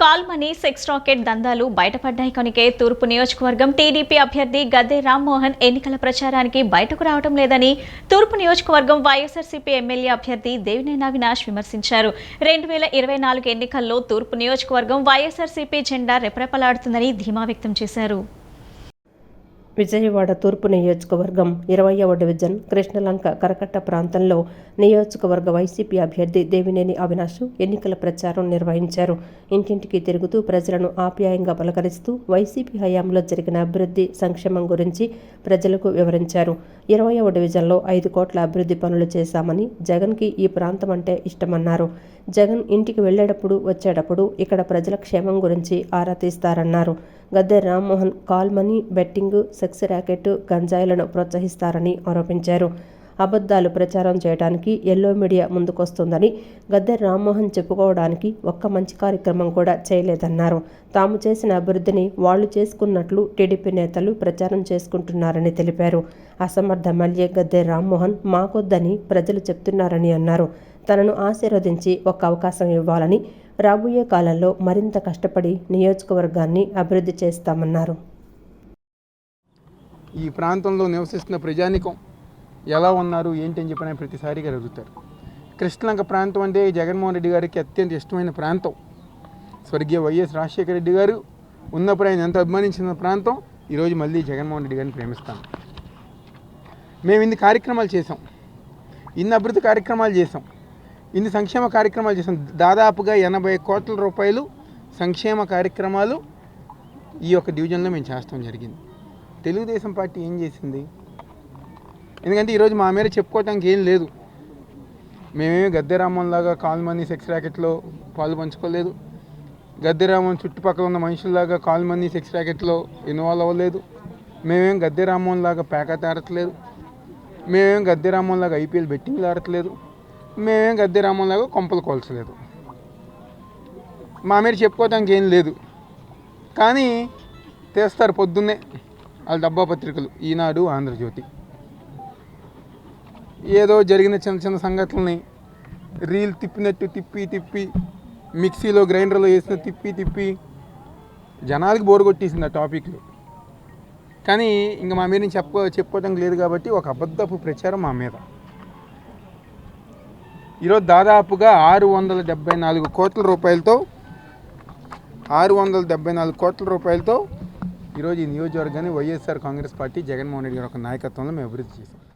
Call money sex racket దందాలు బయటపడ్డాయి. కనుకే తూర్పు నియోజకవర్గం టీడీపీ అభ్యర్థి గద్దె రామ్మోహన్ ఎన్నికల ప్రచారానికి బయటకు రావడం లేదని తూర్పు నియోజకవర్గం వైఎస్ఆర్సీపీ ఎమ్మెల్యే అభ్యర్థి దేవినేని అవినాష్ విమర్శించారు. రెండు వేల ఇరవై నాలుగు ఎన్నికల్లో తూర్పు నియోజకవర్గం వైఎస్ఆర్సీపీ జెండా రెపరెపలాడుతుందని ధీమా వ్యక్తం చేశారు. విజయవాడ తూర్పు నియోజకవర్గం ఇరవయవ డివిజన్ కృష్ణలంక కరకట్ట ప్రాంతంలో నియోజకవర్గ వైసీపీ అభ్యర్థి దేవినేని అవినాష్ ఎన్నికల ప్రచారం నిర్వహించారు. ఇంటింటికి తిరుగుతూ ప్రజలను ఆప్యాయంగా పలకరిస్తూ వైసీపీ హయాంలో జరిగిన అభివృద్ధి సంక్షేమం గురించి ప్రజలకు వివరించారు. ఇరవయవ డివిజన్లో ఐదు కోట్ల అభివృద్ధి పనులు చేశామని జగన్కి ఈ ప్రాంతం అంటే ఇష్టమన్నారు. జగన్ ఇంటికి వెళ్ళేటప్పుడు వచ్చేటప్పుడు ఇక్కడ ప్రజల క్షేమం గురించి ఆరా తీస్తారన్నారు. Gadde Rammohan call money betting sex racket గంజాయిలను ప్రోత్సహిస్తారని ఆరోపించారు. అబద్ధాలు ప్రచారం చేయడానికి ఎల్లో మీడియా ముందుకొస్తుందని గద్దె రామ్మోహన్ చెప్పుకోవడానికి ఒక్క మంచి కార్యక్రమం కూడా చేయలేదన్నారు. తాము చేసిన అభివృద్ధిని వాళ్ళు చేసుకున్నట్లు టీడీపీ నేతలు ప్రచారం చేసుకుంటున్నారని తెలిపారు. అసమర్థ ఎమ్మెల్యే గద్దె రామ్మోహన్ మాకొద్దని ప్రజలు చెప్తున్నారని అన్నారు. తనను ఆశీర్వదించి ఒక అవకాశం ఇవ్వాలని రాబోయే కాలంలో మరింత కష్టపడి నియోజకవర్గాన్ని అభివృద్ధి చేస్తామన్నారు. ఈ ప్రాంతంలో నివసిస్తున్న ప్రజానికం ఎలా ఉన్నారు ఏంటి అని చెప్పిన ప్రతిసారిగా అడుగుతారు. కృష్ణలంక ప్రాంతం అంటే జగన్మోహన్ రెడ్డి గారికి అత్యంత ఇష్టమైన ప్రాంతం. స్వర్గీయ వైఎస్ రాజశేఖర రెడ్డి గారు ఉన్నప్పుడు ఆయన ఎంత అభిమానించిన ప్రాంతం ఈరోజు మళ్ళీ జగన్మోహన్ రెడ్డి గారిని ప్రేమిస్తాను మేము ఇన్ని కార్యక్రమాలు చేసాం ఇన్ని అభివృద్ధి కార్యక్రమాలు చేసాం ఇన్ని సంక్షేమ కార్యక్రమాలు చేసాం దాదాపుగా ఎనభై కోట్ల రూపాయలు సంక్షేమ కార్యక్రమాలు ఈ యొక్క డివిజన్లో మేము చేస్తాం జరిగింది. తెలుగుదేశం పార్టీ ఏం చేసింది? ఎందుకంటే ఈరోజు మా మీద చెప్పుకోవటానికి ఏం లేదు. మేమేమి గద్దెరామంలాగా కాల్మనీ సెక్స్ ర్యాకెట్లో పాలు పంచుకోలేదు. గద్దెరామం చుట్టుపక్కల ఉన్న మనుషుల్లాగా కాల్మనీ సెక్స్ ర్యాకెట్లో ఇన్వాల్వ్ అవ్వలేదు. మేమేం గద్దెరామంలాగా ప్యాకెట్ ఆడట్లేదు. మేమేం గద్దెరామంలాగా ఐపీఎల్ బెట్టింగ్లు ఆడట్లేదు. మేమేం గద్దెరామంలాగా కొంపలు కోల్చలేదు. మా మీద చెప్పుకోవటానికి ఏం లేదు. కానీ తెస్తారు పొద్దున్నే వాళ్ళ డబ్బా పత్రికలు ఈనాడు ఆంధ్రజ్యోతి. ఏదో జరిగిన చిన్న చిన్న సంఘటనల్ని రీల్ తిప్పినట్టు తిప్పి తిప్పి మిక్సీలో గ్రైండర్లో వేసిన తిప్పి తిప్పి జనాలకి బోరు కొట్టేసింది ఆ టాపిక్లు. కానీ ఇంకా మా మీద నుంచి చెప్ప చెప్పుకోవడం లేదు కాబట్టి ఒక అబద్ధపు ప్రచారం మా మీద. ఈరోజు దాదాపుగా ఆరు వందల డెబ్బై నాలుగు కోట్ల రూపాయలతో ఆరు వందల డెబ్బై నాలుగు కోట్ల రూపాయలతో ఈరోజు ఈ నియోజకవర్గాన్ని వైఎస్ఆర్ కాంగ్రెస్ పార్టీ జగన్మోహన్ రెడ్డి గారి ఒక నాయకత్వంలో మేము అభివృద్ధి చేసాం